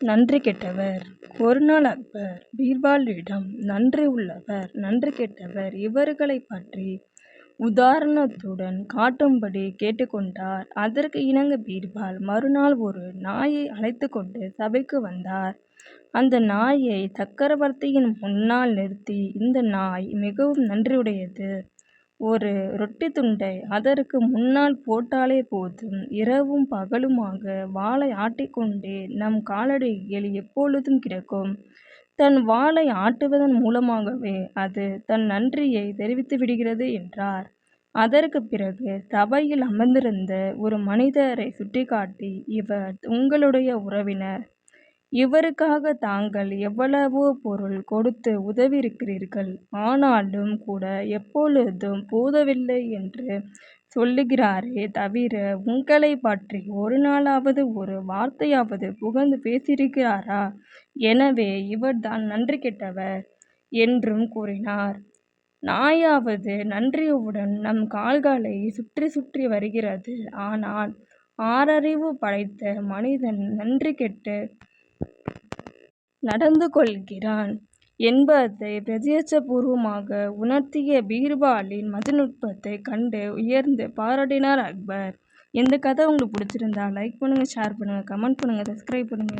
நன்றி கெட்டவர் ஒரு நாள் அக்பர் பீர்பாலிடம் நன்றி உள்ளவர் நன்றி கெட்டவர் இவர்களைப் பற்றி உதாரணத்துடன் காட்டும்படி கேட்டுக்கொண்டார். அதற்கு இணங்க பீர்பால் மறுநாள் ஒரு நாயை அழைத்து கொண்டு சபைக்கு வந்தார். அந்த நாயை சக்கரவர்த்தியின் முன்னால் நிறுத்தி இந்த நாய் மிகவும் நன்றியுடையது. ஒரு ரொட்டி துண்டை அதற்கு முன்னால் போட்டாலே போதும் இரவும் பகலுமாக வாலை ஆட்டிக்கொண்டே நம் காலடியில் எப்பொழுதும் கிடக்கும். தன் வாலை ஆட்டுவதன் மூலமாகவே அது தன் நன்றியைத் தெரிவித்துவிடுகிறது என்றார். அதற்குப் பிறகு சபையில் அமர்ந்திருந்த ஒரு மனிதரை சுட்டிக்காட்டி இவர் உங்களுடைய உறவினர். இவருக்காக தாங்கள் எவ்வளவோ பொருள் கொடுத்து உதவியிருக்கிறீர்கள். ஆனாலும் கூட எப்பொழுதும் போதவில்லை என்று சொல்லுகிறாரே தவிர உங்களைப் பற்றி ஒரு நாளாவது ஒரு வார்த்தையாவது புகழ்ந்து பேசியிருக்கிறாரா? எனவே இவர்தான் நன்றி கெட்டவர் என்றும் கூறினார். நாயாவது நன்றியுடன் நம் கால்களைச் சுற்றிச் சுற்றி வருகிறது. ஆனால் ஆறறிவு படைத்த மனிதன் நன்றி கெட்டு நடந்து கொள்கிறான் என்பதை பிரத்யட்சபூர்வமாக உணர்த்திய பீர்பாலின் மதிநுட்பத்தைக் கண்டு உயர்ந்து பாராட்டினார் அக்பர். இந்தக் கதை உங்களுக்கு பிடிச்சிருந்தா லைக் பண்ணுங்க ஷேர் பண்ணுங்க கமெண்ட் பண்ணுங்க சப்ஸ்கிரைப் பண்ணுங்க.